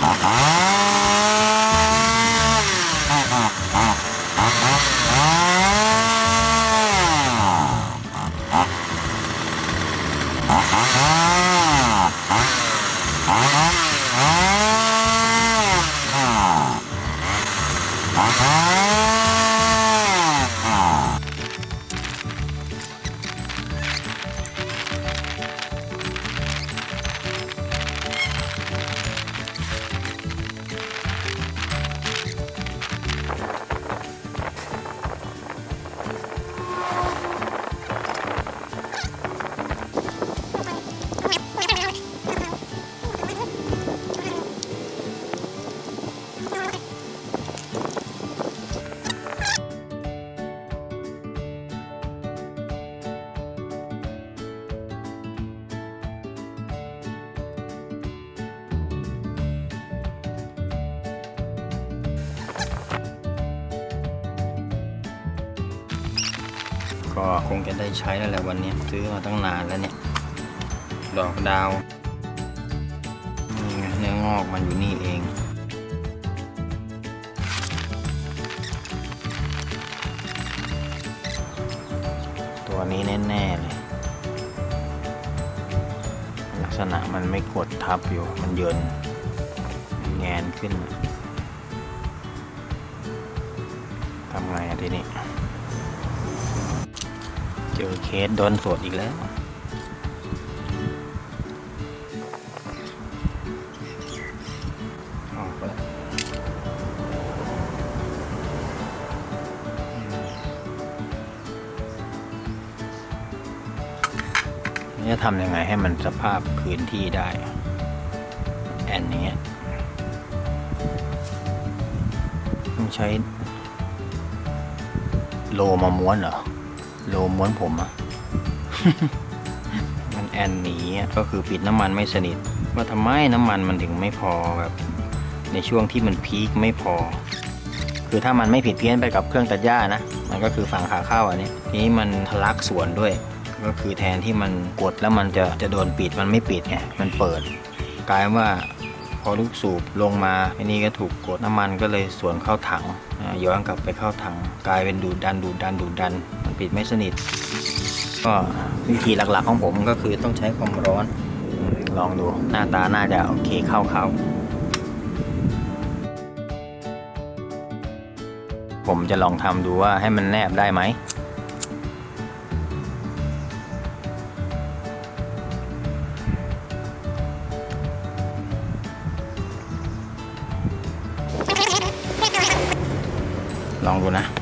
Ah! ก็คงจะได้ใช้แล้วแหละวันนี้ซื้อมาตั้งนานแล้วเนี่ย ดอกดาวนี่ไงเนื้องอกมันอยู่นี่เองตัวนี้แน่ๆเลยลักษณะมันไม่กดทับอยู่ มันเยินมันแงนขึ้นทำไงอะทีนี้ เจอเคสโดนสวดอีกแล้ว ออกแล้วนี่จะทำยังไงให้มันสภาพคืนที่ได้ แอนอย่างเงี้ต้องใช้โลมาม้วนเหรอ โลม้วนผมอะมันแอนหนีอะก็คือปิดน้ำมันไม่สนิท ว่าทำไมน้ำมันมันถึงไม่พอแบบในช่วงที่มันพีคไม่พอ คือถ้ามันไม่ผิดเพี้ยนไปกับเครื่องตัดหญ้านะ มันก็คือฝั่งขาเข้าอันนี้ทีนี้มันทะลักสวนด้วย ก็คือแทนที่มันกดแล้วมันจะจะโดนปิดมันไม่ปิดไงมันเปิด กลายว่าพอลูกสูบลงมาไอ้นี่ก็ถูกกดน้ำมันก็เลยสวนเข้าถังย้อนกลับไปเข้าถังกลายเป็นดูดดันดูดดันดูดดัน ปิดไม่สนิท ก็วิธีหลักๆของผมก็คือต้องใช้ความร้อน ลองดูหน้าตาน่าจะโอเคเข้าเขาผมจะลองทำดูว่าให้มันแนบได้ไหมลองดูนะ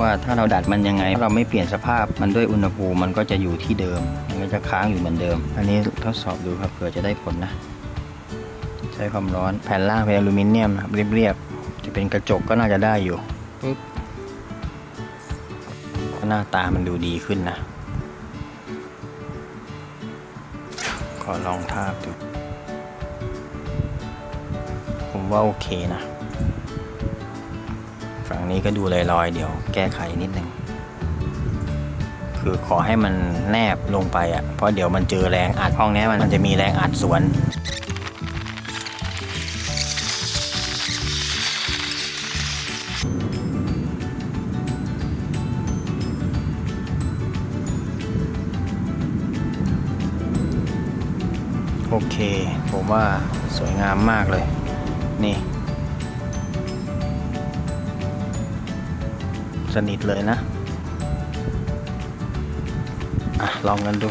ว่าถ้าเราดัดมันยังไง เราไม่เปลี่ยนสภาพมันด้วยอุณหภูมิมันก็จะอยู่ที่เดิม มันก็จะค้างอยู่เหมือนเดิม อันนี้ทดสอบดูครับเผื่อจะได้ผลนะ ใช้ความร้อนแผ่นล่างเป็นอลูมิเนียมครับเรียบๆจะเป็นกระจกก็น่าจะได้อยู่ปึ๊บก็หน้าตามันดูดีขึ้นนะ ขอลองทาบดู ผมว่าโอเคนะ ฝั่งนี้ก็ดูลอยๆ เดี๋ยวแก้ไขนิดนึง คือขอให้มันแนบลงไปอะ่ะ เพราะเดี๋ยวมันเจอแรงอัดห้องนี้มันมันจะมีแรงอัดสวนโอเค ผมว่าสวยงามมากเลย นี่ สนิทเลยนะ อะ ลองกันดู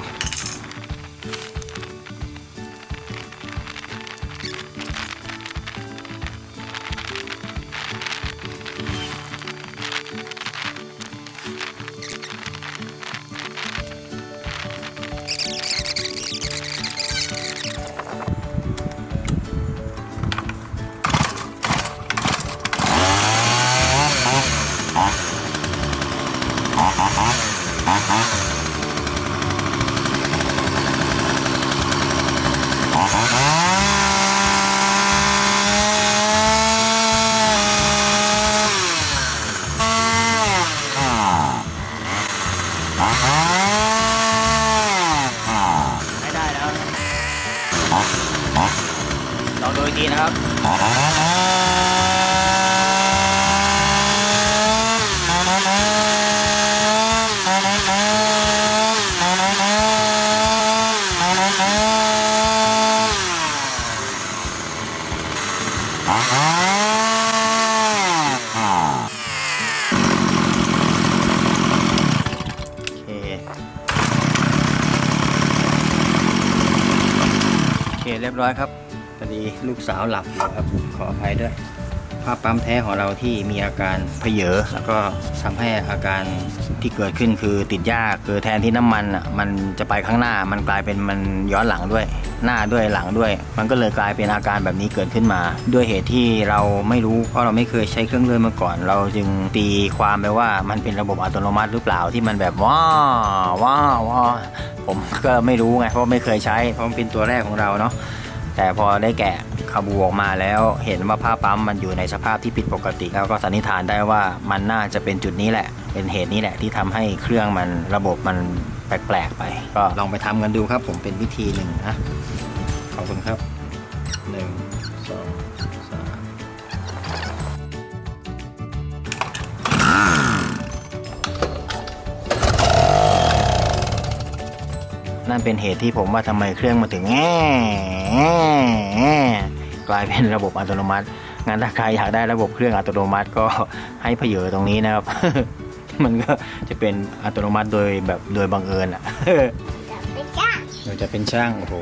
ลองดูดีนะครับเรียบร้อยครับ อดีลูกสาวหลับอยู่ครับขออภัยด้วยผ้าปั๊มแท้ของเราที่มีอาการเพเยอแล้วก็ทำให้อาการที่เกิดขึ้นคือติดยากคือแทนที่น้ำมันอะมันจะไปข้างหน้ามันกลายเป็นมันย้อนหลังด้วย หน้าด้วยหลังด้วย มันก็เลยกลายเป็นอาการแบบนี้เกิดขึ้นมา ด้วยเหตุที่เราไม่รู้เพราะเราไม่เคยใช้เครื่องเลื่อนมาก่อน เราจึงตีความไปว่ามันเป็นระบบอัตโนมัติหรือเปล่าที่มันแบบว้าว้าวว้าผมก็ไม่รู้ไงเพราะไม่เคยใช้เพราะมันเป็นตัวแรกของเราเนาะ แต่พอได้แกะคาบูออกมาแล้วเห็นว่าผ้าปั๊มมันอยู่ในสภาพที่ผิดปกติ แล้วก็สันนิษฐานได้ว่ามันน่าจะเป็นจุดนี้แหละ เป็นเหตุนี้แหละที่ทำให้เครื่องมันระบบมันแปลกๆไป ก็ลองไปทำกันดูครับ ผมเป็นวิธีหนึ่งนะขอบคุณครับหนึ่ง นั่นเป็นเหตุที่ผมว่าทำไมเครื่องมันถึงแง่กลายเป็นระบบอัตโนมัติงั้นถ้าใครอยากได้ระบบเครื่องอัตโนมัติก็ให้เพเยอตรงนี้นะครับ มันก็จะเป็นอัตโนมัติโดยแบบโดยบังเอิญอะจับไปจ้าเราจะเป็นช่างโอ้โห